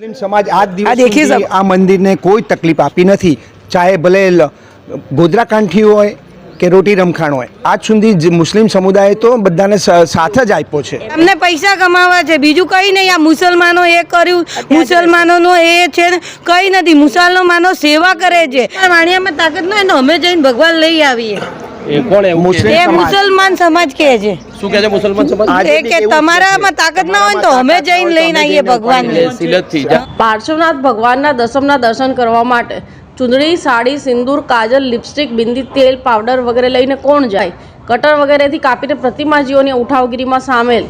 મુસ્લિમ સમાજ આજ આ દિવસ. આ મંદિરને કોઈ તકલીફ આપી નથી. ચાહે ભલે ગોધરાકાંઠી ગોધરા કાંઠી હોય કે રોટી રમખાણ હોય. આજ સુધી મુસ્લિમ સમુદાય તો બધાને સાથ જ આપ્યો છે. એમને પૈસા કમાવા છે. બીજું કઈ નહીં. આ મુસલમાનો એ કર્યું. મુસલમાનોનો એ છે ને કઈ નથી. મુસલમાનો સેવા કરે છે. વાણિયામાં તાકાત ન હોય ને અમે જઈને ભગવાન લઈ આવીએ. એ કોણ મુસ્લિમ એ મુસલમાન સમાજ કહે છે. શું કહે છે મુસલમાન સમાજ? એ કે એવું જ છે. તમારામાં તાકાત ના હોય તો અમે જઈને લઈને આવીએ ભગવાનને. સિલતથી પાર્શ્વનાથ ભગવાનના દસમના દર્શન કરવા માટે ચૂંદડી સાડી સિંદૂર કાજલ લિપસ્ટિક બિંદી તેલ પાવડર વગેરે લઈને કોણ જાય? કટર વગેરેથી કાપીને પ્રતિમાજીઓની ઉઠાવગીરીમાં સામેલ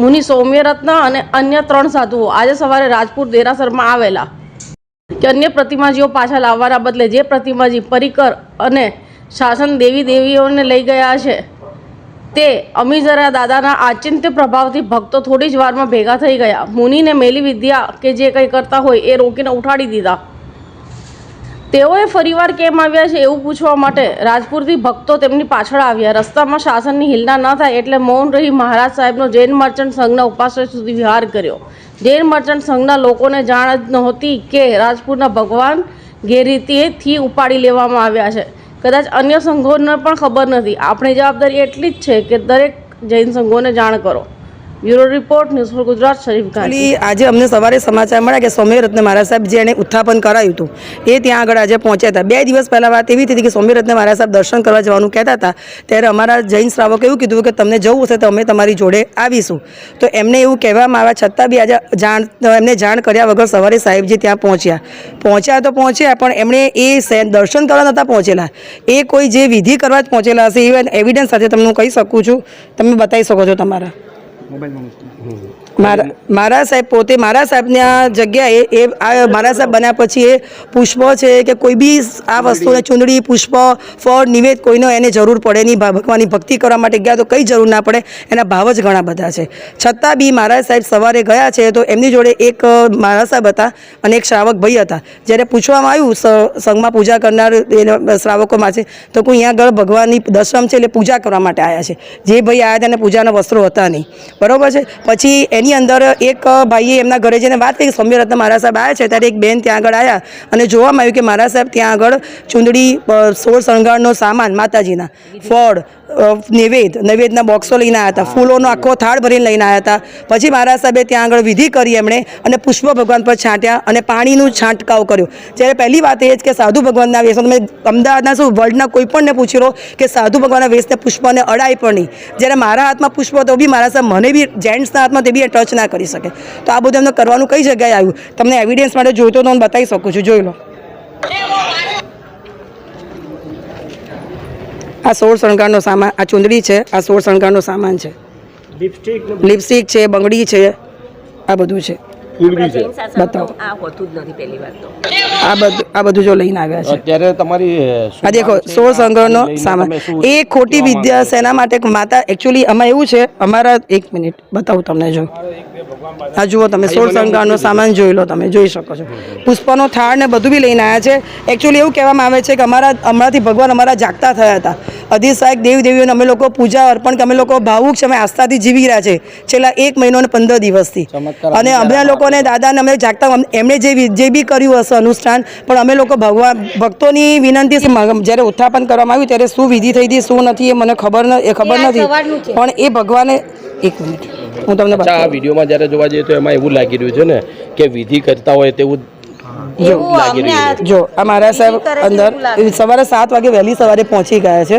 મુનિ સૌમ્યરત્ન અને અન્ય ત્રણ સાધુઓ આજે સવારે રાજપુર દેરાસરમાં આવેલા. કે અન્ય પ્રતિમાજીઓ પાછા લાવવાના બદલે જે પ્રતિમાજી પરિકર અને શાસન દેવી દેવીઓને લઈ ગયા છે. તે અમીજરા દાદાના આચિંત્ય પ્રભાવથી ભક્તો થોડી જ વારમાં ભેગા થઈ ગયા. મુનિને મેલી વિદ્યા કે જે કંઈ કરતા હોય એ રોકીને ઉઠાડી દીધા. તેઓએ ફરીવાર કેમ આવ્યા છે એવું પૂછવા માટે રાજપુરથી ભક્તો તેમની પાછળ આવ્યા. રસ્તામાં શાસનની હિલના ન થાય એટલે મૌન રહી મહારાજ સાહેબનો જૈન મર્ચન્ટ સંઘના ઉપાશ્રય સુધી વિહાર કર્યો. જૈન મર્ચન્ટ સંઘના લોકોને જાણ જ નહોતી કે રાજપુરના ભગવાન ગેરરીતિથી ઉપાડી લેવામાં આવ્યા છે. કદાચ અન્ય સંઘોને પણ ખબર નથી. આપણી જવાબદારી એટલી જ છે કે દરેક જૈન સંઘોને જાણ કરો. Bureau report, news for Gujarat, Sharif ખાલી આજે અમને સવારે સમાચાર મળ્યા કે સૌમ્યરત્ન મહારાજ સાહેબ જે એને ઉત્થાપન કરાયું હતું, એ ત્યાં આગળ આજે પહોંચ્યા હતા. બે દિવસ પહેલાં વાત એવી હતી કે સૌમ્યરત્ન મહારાજ સાહેબ દર્શન કરવા જવાનું કહેતા હતા, ત્યારે અમારા જૈન શ્રાવકે એવું કીધું કે તમને જવું હશે તો અમે તમારી જોડે આવીશું. તો એમને એવું કહેવામાં આવ્યા, છતાં બી આજે જાણ, એમને જાણ કર્યા વગર સવારે સાહેબજી ત્યાં પહોંચ્યા. પહોંચ્યા તો પહોંચ્યા, પણ એમણે એ દર્શન કરવા નહોતા પહોંચેલા. એ કોઈ જે વિધિ કરવા જ પહોંચેલા હશે, એ એવિડન્સ સાથે તમને હું કહી શકું છું. તમે બતાવી શકો છો તમારા. Bon, ben, મારા મારા સાહેબ પોતે મારા સાહેબના જગ્યાએ એ આ મારા સાહેબ બન્યા પછી એ પુષ્પો છે કે કોઈ બી આ વસ્તુને ચૂંદડી પુષ્પ ફળ નિવેદ કોઈનો એને જરૂર પડે નહીં. ભગવાનની ભક્તિ કરવા માટે ગયા તો કંઈ જરૂર ના પડે. એના ભાવ જ ઘણા બધા છે. છતાં બી મારા સાહેબ સવારે ગયા છે તો એમની જોડે એક મારા સાહેબ હતા અને એક શ્રાવક ભાઈ હતા. જ્યારે પૂછવામાં આવ્યું સંઘમાં પૂજા કરનાર એ શ્રાવકોમાં છે તો કોઈ અહીંયા આગળ ભગવાનની દશમ છે એટલે પૂજા કરવા માટે આવ્યા છે. જે ભાઈ આવ્યા હતા એને પૂજાના વસ્ત્રો હતા નહીં. બરોબર છે? પછી એની અંદર એક ભાઈએ એમના ઘરે જઈને વાત કરી સૌમ્યરત્ન મારા સાહેબ આવ્યા છે. ત્યારે એક બેન ત્યાં આગળ આવ્યા અને જોવામાં આવ્યું કે મારા સાહેબ ત્યાં આગળ ચૂંદડી સોળ શણગારનો સામાન માતાજીના, ફળ નૈવેદ નૈવેદના બોક્સો લઈને આવ્યા હતા. ફૂલોનો આખો થાળ ભરીને લઈને આવ્યા હતા. પછી મારા સાહેબે ત્યાં આગળ વિધિ કરી એમણે અને પુષ્પ ભગવાન પર છાંટ્યા અને પાણીનું છાંટકાવ કર્યો. જ્યારે પહેલી વાત એ જ કે સાધુ ભગવાનના વેશ તમે અમદાવાદના શું વર્લ્ડના કોઈ પણને પૂછી લો કે સાધુ ભગવાનના વેશને પુષ્પને અડાય પણ નહીં. જ્યારે મારા હાથમાં પુષ્પ તો બી મારા સાહેબ મને બી, જેન્ટ્સના હાથમાં તે બી ટચ ના કરી શકે. તો આ બધું એમને કરવાનું કઈ જગ્યાએ આવ્યું? તમને એવિડન્સ માટે જોઈતો તો હું બતાવી શકું છું. જોઈ લો. આ સોળ શણગારનો સામાન આ ચૂંદડી છે આ સોળ શણગારનો સામાન છે. લિપસ્ટિક છે બંગડી છે આ બધું છે. બતાવો આ હોતું જ નથી પહેલી વાત તો. આ બધું આ બધું જો લઈને આવ્યા છે. અત્યારે તમારી આ દેખો માંગ સંગ્રહનો સામાન. એ ખોટી વિદ્યા શેના માટે માતા એકચ્યુઅલી આમાં એવું છે અમારા એક મિનિટ બતાવું તમને જો. આ જુઓ તમે સોળ સંગ્રહનો સામાન જોઈ લો તમે જોઈ શકો છો. પુષ્પનો થાળ ને બધું બી લઈને આવ્યા છે. એકચ્યુઅલી એવું કહેવામાં આવે છે કે અમારા હમણાંથી ભગવાન અમારા જાગતા થયા હતા. અધિર સાહેબ દેવ દેવીઓને અમે લોકો પૂજા અર્પણ કે અમે લોકો ભાવુક છે અમે આસ્થાથી જીવી રહ્યા છે. છેલ્લા એક મહિનો ને પંદર દિવસથી. અને અમે લોકોને દાદાને અમે જાગતા એમણે જે જે બી કર્યું હશે અનુષ્ઠાન પણ અમે લોકો ભગવાન ભક્તોની વિનંતી જ્યારે ઉત્થાપન કરવામાં આવ્યું ત્યારે શું વિધિ થઈ હતી શું નથી એ મને ખબર એ ખબર નથી. પણ એ ભગવાને એક મિનિટ. હું તમને આ વિડીયોમાં જ્યારે જોવા જઈએ તો એમાં એવું લાગી રહ્યું છે ને કે વિધિ કરતા હોય તેવું જો લાગી રહ્યું જો આ મારા સાહેબ અંદર સવારે સાત વાગે વહેલી સવારે પહોંચી ગયા છે.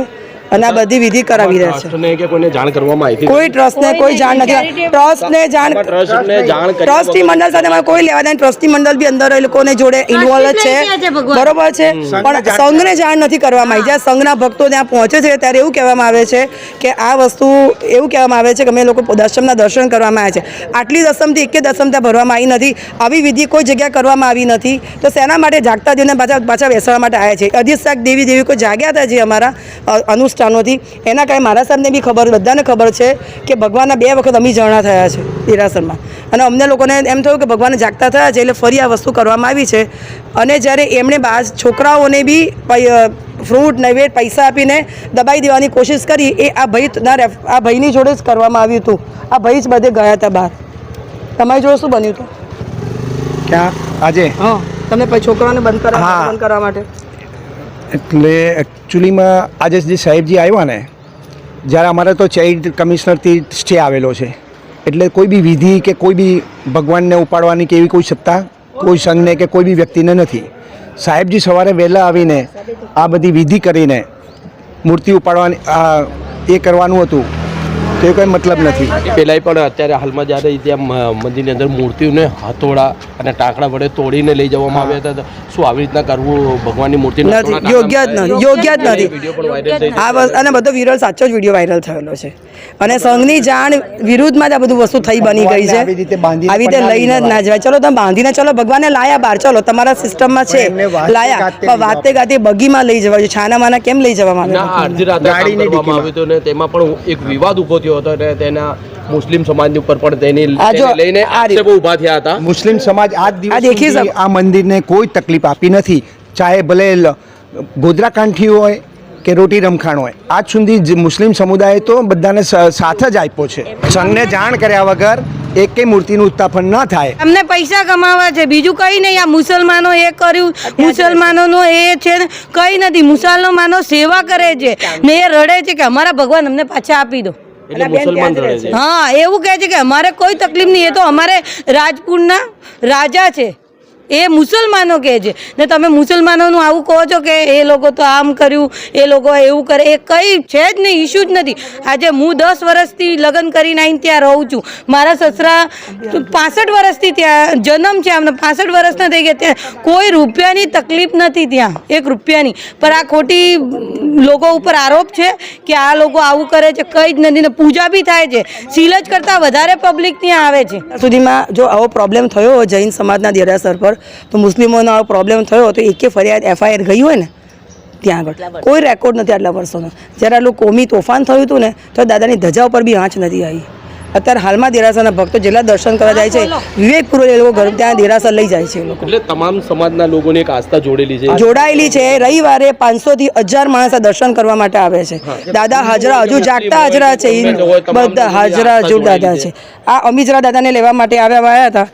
અને આ બધી વિધિ કરાવી રહ્યા છે. કે કોઈને જાણ કરવામાં આવી કોઈ ટ્રસ્ટને કોઈ જાણ નથી. ટ્રસ્ટને જાણ ટ્રસ્ટને જાણ ટ્રસ્ટી મંડળ સાથે અમારે કોઈ લેવા દેવા ટ્રસ્ટી મંડળ બી અંદર એ લોકોને જોડે ઇન્વોલ્વ છે. બરોબર છે? પણ સંઘને જાણ નથી કરવામાં આવી. જ્યાં સંઘના ભક્તો ત્યાં પહોંચે છે ત્યારે એવું કહેવામાં આવે છે કે આ વસ્તુ એવું કહેવામાં આવે છે કે અમે લોકો દશમના દર્શન કરવામાં આવ્યા છે. આટલી દસમથી એકે દસમ ત્યાં ભરવામાં આવી નથી. આવી વિધિ કોઈ જગ્યા કરવામાં આવી નથી. તો શેના માટે જાગતા દેવને પાછા પાછા બેસવા માટે આવ્યા છે. અધિષ્ઠાક દેવી દેવી કોઈ જાગ્યા હતા જે અમારા અ, અનુષ્ઠાનોથી એના કારણે મારા સાહેબને બી ખબર બધાને ખબર છે કે ભગવાનના બે વખત અમી જણા થયા છે દેરાસરમાં અને અમને લોકોને એમ થયું કે ભગવાન જાગતા થયા છે એટલે ફરી આ વસ્તુ કરવામાં આવી છે. અને જ્યારે એમણે બા છોકરાઓને બી ફ્રૂટ નૈવેદ પૈસા આપીને દબાઈ દેવાની કોશિશ કરી એ આ ભાઈના રેફ- આ ભાઈની જોડે જ કરવામાં આવ્યું હતું. આ ભાઈ જ બધે ગયા હતા બહાર. તમારી જોડે શું બન્યું હતું? ક્યાં? આજે? હા તમને છોકરાઓને બંધ કરવા. બંધ કરવા માટે. એટલે એકચ્યુઅલીમાં આજે જે સાહેબજી આવ્યા ને, જ્યારે અમારે તો ચાઇલ્ડ કમિશનરથી સ્ટે આવેલો છે. એટલે કોઈ બી વિધિ કે કોઈ બી ભગવાનને ઉપાડવાની કે એવી કોઈ સત્તા, કોઈ સંઘને કે કોઈ બી વ્યક્તિને નથી. સાહેબજી સવારે વહેલા આવીને આ બધી વિધિ કરીને મૂર્તિ ઉપાડવાની, આ એ કરવાનું હતું. તો એ કોઈ મતલબ નથી. પેલા પણ અત્યારે હાલમાં જ્યારે ત્યાં મંદિરની અંદર મૂર્તિઓને હાથોડા અને ટાંકડા વડે તોડીને લઈ જવામાં આવ્યા હતા શું આવી રીતના કરવું? ભગવાનની મૂર્તિ નથી યોગ્ય જ નથી યોગ્ય જ નથી. આ અને બધો વિરલ સાચો જ વીડિયો વાયરલ થયેલો છે. અને સંઘની જાણ વિરુદ્ધમાં જ આ બધું વસ્તુ થઈ બની ગઈ છે. આવી રીતે લઈને જ ના જવાય. ચલો તમે બાંધીને ચલો ભગવાને લાયા બહાર. ચલો તમારા સિસ્ટમમાં છે. લાયા. પણ વાતે ગાતે બગીમાં લઈ જવા છે છાના માના કેમ લઈ જવામાં ના આવે તેમાં પણ એક વિવાદ ઊભો થયો હતો અને તેના મુસ્લિમ સમાજની ઉપર પણ તેની આ લઈને રીતે. આક્ષેપો ઊભા થયા હતા. મુસ્લિમ સમાજ આજ આ દિવસ. આ મંદિરને કોઈ તકલીફ આપી નથી. ચાહે ભલે ગોધરાકાંઠી ગોધરા કાંઠી હોય કે રોટી રમખાણ હોય. આજ સુધી મુસ્લિમ સમુદાય તો બધાને સાથે જ આપ્યો છે. સંઘને જાણ કર્યા વગર એકે મૂર્તિનું ઉત્થાપન ન થાય. અમને પૈસા કમાવા છે. બીજું કઈ નહીં. આ મુસલમાનો એ કર્યું. મુસલમાનોનો એ છે ને કઈ નથી. મુસલમાનો સેવા કરે છે. ને એ રડે છે કે અમારા ભગવાન અમને પાછા આપી દો. એટલે મુસલમાન રહે છે. હા એવું કહે છે કે અમારે કોઈ તકલીફ નહીં એ તો અમારે રાજપુરના રાજા છે. એ મુસલમાનો કહે છે. ને તમે મુસલમાનોનું આવું કહો છો કે એ લોકો તો આમ કર્યું, એ લોકો એવું કરે, એ કંઈ છે જ નહીં ઇશ્યુ જ નથી. આજે હું દસ વર્ષથી લગ્ન કરીને આવીને ત્યાં રહું છું. મારા સસરા પાસઠ વર્ષથી ત્યાં જન્મ છે, આમને પાસઠ વર્ષના થઈ ગયા. ત્યાં કોઈ રૂપિયાની તકલીફ નથી ત્યાં, એક રૂપિયાની. પણ આ ખોટી લોકો ઉપર આરોપ છે કે આ લોકો આવું કરે છે, કંઈ જ નથી. ને પૂજા બી થાય છે. સિલજ કરતાં વધારે પબ્લિક ત્યાં આવે છે. સુધીમાં જો આવો પ્રોબ્લેમ થયો જૈન સમાજના દેરાસર પર તો મુસ્લિમોનો આવો પ્રોબ્લેમ થયો તો એકે ફરિયાદ એફઆઈઆર ગઈ હોય ને ત્યાં આગળ. કોઈ રેકોર્ડ નથી આટલા વર્ષોનો. જ્યારે આટલું કોમી તોફાન થયું હતું ને તો દાદાની ધજા ઉપર બી આંચ નથી આવી. અત્યારે હાલમાં દેરાસરના ભક્તો જેટલા દર્શન કરવા જાય છે વિવેકપૂર્વક એ લોકો ઘર ત્યાં દેરાસર લઈ જાય છે લોકો. એટલે તમામ સમાજના લોકોને એક આસ્થા જોડેલી છે. જોડાયેલી છે. રવિવારે પાંચસો થી હજાર માણસ દર્શન કરવા માટે આવે છે. દાદા હાજરા હજુ જાગતા હાજરા છે. બધા હાજરા હજુ દાદા છે. આ અમીજરા દાદાને લેવા માટે આવ્યા આવ્યા હતા.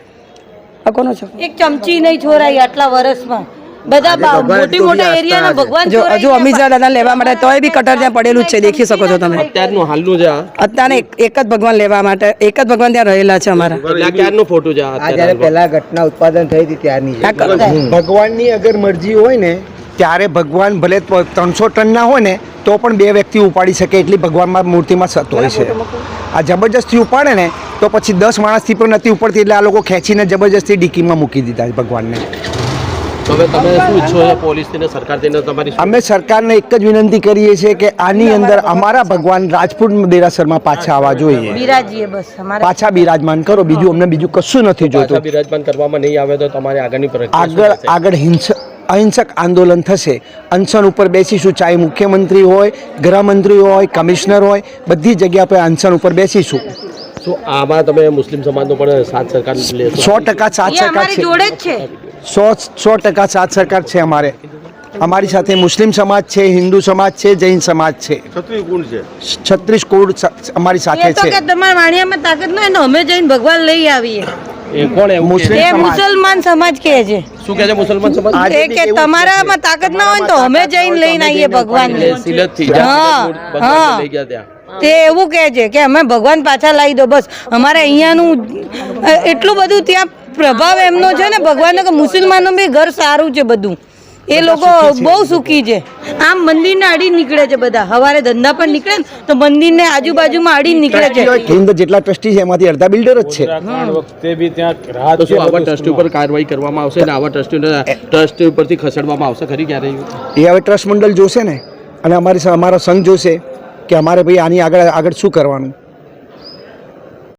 આ કોનો છો? એક ચમચી નહીં છોરાઈ આટલા વર્ષમાં બધા મોટી મોટા એરિયાના ભગવાન જો હજુ ગયા. અમીજરા લેવા માટે તોય બી કટર ત્યાં પડેલું જ છે દેખી શકો છો તમે. અત્યારનું હાલનું છે અત્યારે એક એક જ ભગવાન લેવા માટે એક જ ભગવાન ત્યાં રહેલા છે અમારા. ક્યારનો ફોટો છે આ આ જ્યારે પહેલા ઘટના ઉત્પાદન થઈ હતી ત્યારની. છે. ભગવાનની અગર મરજી હોય ને ત્યારે ભગવાન ભલે ત્રણસો ટનના હોય ને તો પણ બે વ્યક્તિ ઉપાડી શકે એટલી ભગવાનમાં મૂર્તિમાં સત હોય છે. આ જબરજસ્તી ઉપાડે ને તો પછી દસ માણસથી પણ નથી ઉપડતી એટલે આ લોકો ખેંચીને જબરજસ્તી ડીકીમાં મૂકી દીધા ભગવાનને. તમે શું ઈચ્છો છો પોલીસથી ને સરકારથી ને તમારી શું- અમે સરકારને એક જ વિનંતી કરીએ છીએ કે આની અંદર અમારા ભગવાન રાજપૂત દેરાસરમાં પાછા આવવા જોઈએ. બિરાજીએ બસ અમારે પાછા બિરાજમાન કરો બીજું અમને બીજું કશું નથી જોતું. જોઈતું બિરાજમાન કરવામાં નહીં આવે તો તમારી આગળની આગળ આગળ હિંસક અહિંસક આંદોલન થશે. અનશન ઉપર બેસીશું. ચાહે મુખ્યમંત્રી હોય ગૃહમંત્રી હોય કમિશનર હોય બધી જગ્યા પર અનશન ઉપર બેસીશું. શું આમાં તમે મુસ્લિમ સમાજનો પણ સાથ સરકાર સો ટકા સાથ સરકાર અમારી છે. જોડે જ છે. સો સો ટકા સાથ સરકાર છે અમારે. અમારી સાથે મુસ્લિમ સમાજ છે હિન્દુ સમાજ છે જૈન સમાજ છે. છત્રીસ કુળ અમારી સાથે તો છે. કે તમારા વાણિયામાં તાકાત ન હોય અમે જઈને ભગવાન લઈ આવીએ. મુસલમાન સમાજ કે છે. શું કહે છે મુસલમાન સમાજ? એ કે તમારામાં તાકાત ના હોય તો અમે જઈને લઈને આવીએ ભગવાન હા, હા. લઈ ગયા ત્યાં. તે એવું કહે છે કે અમે ભગવાન પાછા લાવી દો બસ. અમારે અહીંયાનું એટલું બધું ત્યાં પ્રભાવ એમનો છે ને ભગવાનનો કે મુસલમાનો બી ઘર સારું છે બધું. એ લોકો બહુ સુખી છે. આમ મંદિરને અડી નીકળે છે બધા. હવારે ધંધા પણ નીકળે ને તો મંદિરને આજુબાજુમાં અડી નીકળે છે. હિન્દ જેટલા ટ્રસ્ટી છે એમાંથી અડધા બિલ્ડર જ છે. તો શું આવા ટ્રસ્ટી ઉપર કાર્યવાહી કરવામાં આવશે ને આવા ટ્રસ્ટ ટ્રસ્ટ ઉપરથી ખસેડવામાં આવશે ખરી ક્યારે એ હવે ટ્રસ્ટ મંડળ જોશે ને અને અમારી સ- અમારો સંઘ જોશે. કે અમારે ભાઈ આની આગળ આગળ શું કરવાનું?